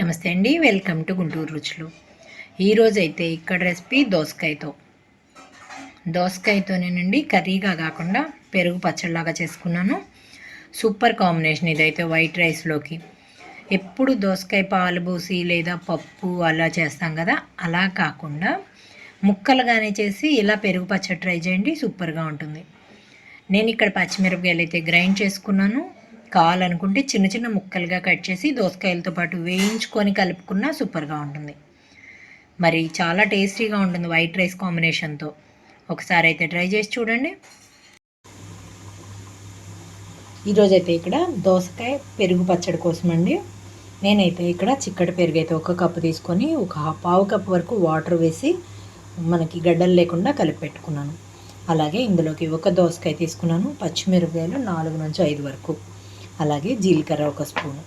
నమస్తే అండి welcome to Guntur రుచులు. ఈరోజైతే ఇక్కడ రెసిపీ దోసకాయతో. దోసకాయతోనేనండి కర్రీగా కాకుండా పెరుగు పచ్చడిలాగా చేసుకున్నాను. సూపర్ కాంబినేషన్ ఇదైతే వైట్ రైస్లోకి. ఎప్పుడు దోసకాయ పాలు పోసి లేదా పప్పు అలా చేస్తాం కదా అలా కాకుండా ముక్కలుగానే చేసి ఇలా పెరుగు పచ్చడి ట్రై చేయండి సూపర్గా ఉంటుంది. నేను ఇక్కడ పచ్చిమిరపకాయలు అయితే గ్రైండ్ చేసుకున్నాను. కావాలనుకుంటే చిన్న చిన్న ముక్కలుగా కట్ చేసి దోసకాయలతో పాటు వేయించుకొని కలుపుకున్నా సూపర్గా ఉంటుంది. మరి చాలా టేస్టీగా ఉంటుంది వైట్ రైస్ కాంబినేషన్తో. ఒకసారి అయితే ట్రై చేసి చూడండి. ఈరోజైతే ఇక్కడ దోసకాయ పెరుగు పచ్చడి కోసం అండి నేనైతే ఇక్కడ చిక్కటి పెరుగు అయితే ఒక కప్పు తీసుకొని ఒక పావు కప్పు వరకు వాటర్ వేసి మనకి గడ్డలు లేకుండా కలిపి పెట్టుకున్నాను అలాగే ఇందులోకి ఒక దోసకాయ తీసుకున్నాను పచ్చిమిరపకాయలు నాలుగు నుంచి ఐదు వరకు. అలాగే జీలకర్ర ఒక స్పూను.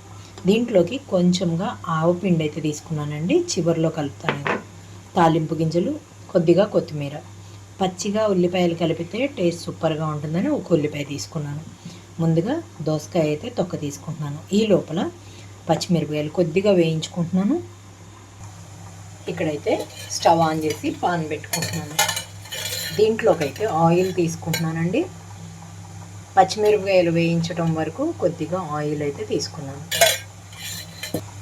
దీంట్లోకి కొంచెంగా ఆవు పిండి అయితే తీసుకున్నానండి. చివరిలో కలుపుతాను తాలింపు గింజలు కొద్దిగా కొత్తిమీర. పచ్చిగా ఉల్లిపాయలు కలిపితే టేస్ట్ సూపర్గా ఉంటుందని ఒక ఉల్లిపాయ తీసుకున్నాను. ముందుగా దోసకాయ అయితే తొక్క తీసుకుంటున్నాను. ఈ లోపల పచ్చిమిరపకాయలు కొద్దిగా వేయించుకుంటున్నాను. ఇక్కడైతే స్టవ్ ఆన్ చేసి పాన్ పెట్టుకుంటున్నాను. దీంట్లోకైతే ఆయిల్ తీసుకుంటున్నానండి. పచ్చిమిరపకాయలు వేయించడం వరకు కొద్దిగా ఆయిల్ అయితే తీసుకున్నాను.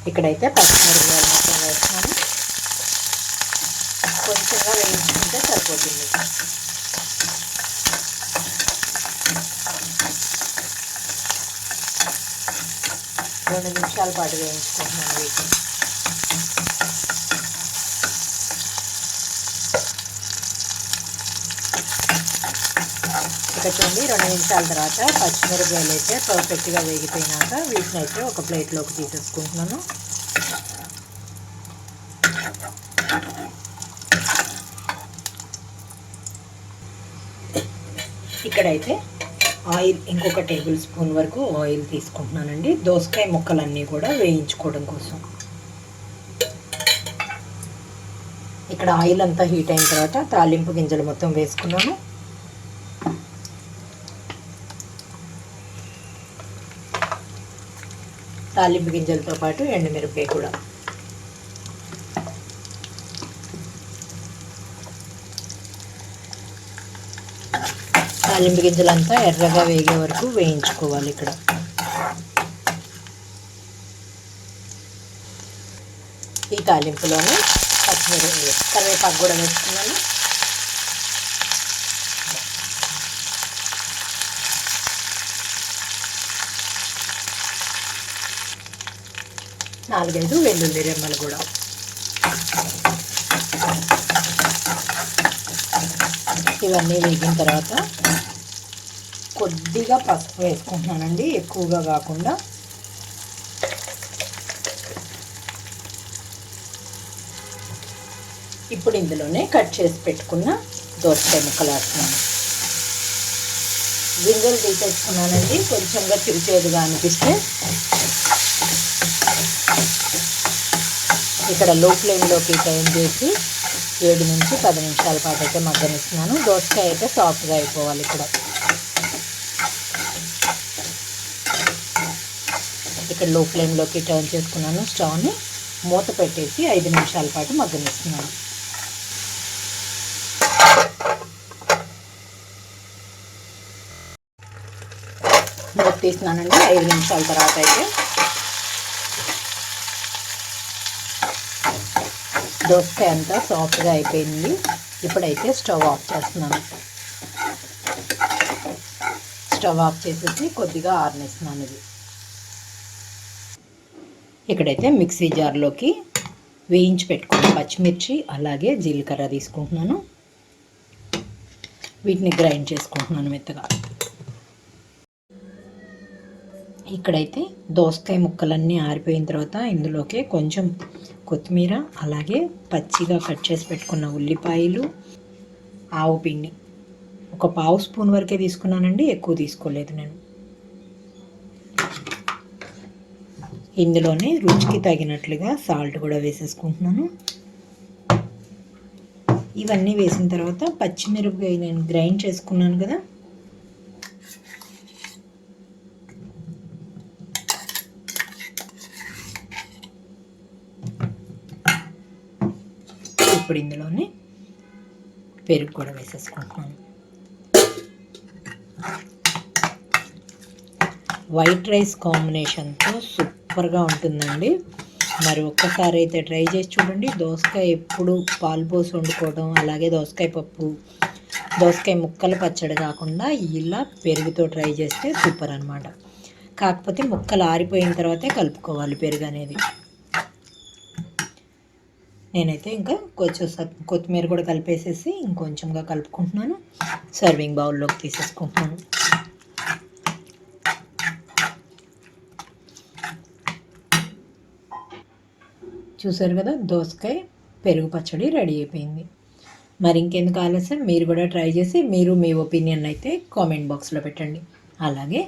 ఇక్కడైతే పచ్చిమిరపకాయలు మొత్తం వేస్తున్నాను. కొంచెంగా వేయించుకుంటే సరిపోతుంది. రెండు నిమిషాల పాటు వేయించుకుంటున్నాను వీటిని. ఇక రెండు నిమిషాల తర్వాత పచ్చిమిరపకాయలు అయితే పర్ఫెక్ట్గా వేగిపోయినాక వీటిని అయితే ఒక ప్లేట్లోకి తీసేసుకుంటున్నాను. ఇక్కడైతే ఆయిల్ ఇంకొక టేబుల్ స్పూన్ వరకు ఆయిల్ తీసుకుంటున్నానండి. దోసకాయ ముక్కలన్నీ కూడా వేయించుకోవడం కోసం. ఇక్కడ ఆయిల్ అంతా హీట్ అయిన తర్వాత తాలింపు గింజలు మొత్తం వేసుకున్నాను. తాలింపు గింజలతో పాటు ఎండుమిరపకాయ కూడా. తాలింపు గింజలంతా ఎర్రగా వేగే వరకు వేయించుకోవాలి ఇక్కడ. ఈ తాలింపులోనే పచ్చిమిరపకాయ కరివేపాకు కూడా వేసుకున్నాను. నాలుగైదు వెల్లుల్లి రెమ్మలు కూడా. ఇవన్నీ వేగిన తర్వాత కొద్దిగా పసుపు వేసుకుంటున్నానండి ఎక్కువగా కాకుండా. ఇప్పుడు ఇందులోనే కట్ చేసి పెట్టుకున్న దోసకాయ ముక్కలు వేస్తున్నాను. గింజలు తీసేసుకున్నానండి కొంచెంగా తిరిచేదిగా అనిపిస్తే ఇక్కడ లో ఫ్లేమ్లోకి టైం చేసి ఏడు నుంచి పది నిమిషాల పాటు అయితే మగ్గనిస్తున్నాను. దోసకాయ అయితే సాఫ్ట్గా అయిపోవాలి ఇక్కడ. ఇక్కడ లో ఫ్లేమ్లోకి టర్న్ చేసుకున్నాను. స్టవ్ని మూత పెట్టేసి ఐదు నిమిషాల పాటు మగ్గనిస్తున్నాను. మూత తీస్తున్నానండి. ఐదు నిమిషాల తర్వాత అయితే దోసకాయ అంతా సాఫ్ట్గా అయిపోయింది. ఇప్పుడైతే స్టవ్ ఆఫ్ చేస్తున్నాను. స్టవ్ ఆఫ్ చేసేసి కొద్దిగా ఆరనిస్తున్నాను ఇది. ఇక్కడైతే మిక్సీ జార్లోకి వేయించి పెట్టుకున్న పచ్చిమిర్చి అలాగే జీలకర్ర తీసుకుంటున్నాను. వీటిని గ్రైండ్ చేసుకుంటున్నాను మెత్తగా. ఇక్కడైతే దోసకాయ ముక్కలన్నీ ఆరిపోయిన తర్వాత ఇందులోకి కొంచెం కొత్తిమీర అలాగే పచ్చిగా కట్ చేసి పెట్టుకున్న ఉల్లిపాయలు ఆవు పిండి. ఒక పావు స్పూన్ వరకే తీసుకున్నానండి ఎక్కువ తీసుకోలేదు నేను. ఇందులోనే రుచికి తగినట్లుగా సాల్ట్ కూడా వేసేసుకుంటున్నాను. ఇవన్నీ వేసిన తర్వాత పచ్చిమిరపకాయ నేను గ్రైండ్ చేసుకున్నాను కదా ఇప్పుడు ఇందులోనే పెరుగు కూడా వేసేసుకుంటున్నాను వైట్ రైస్ కాంబినేషన్తో సూపర్గా ఉంటుందండి. మరి ఒక్కసారి అయితే ట్రై చేసి చూడండి. దోసకాయ ఎప్పుడు పాలు పోసి వండుకోవడం అలాగే దోసకాయ పప్పు దోసకాయ ముక్కలు పచ్చడి కాకుండా ఇలా పెరుగుతో ట్రై చేస్తే సూపర్ అనమాట కాకపోతే ముక్కలు ఆరిపోయిన తర్వాతే కలుపుకోవాలి పెరుగు అనేది నేనైతే ఇంకా కొంచెం కొత్తిమీర కూడా కలిపేసేసి ఇంకొంచెంగా కలుపుకుంటున్నాను. సర్వింగ్ బౌల్లోకి తీసేసుకుంటున్నాను. చూసారు కదా దోసకాయ పెరుగు పచ్చడి రెడీ అయిపోయింది. మరి ఇంకెందుకు ఆలస్యం? మీరు కూడా ట్రై చేసి మీరు మీ ఒపీనియన్ అయితే కామెంట్ బాక్స్లో పెట్టండి. అలాగే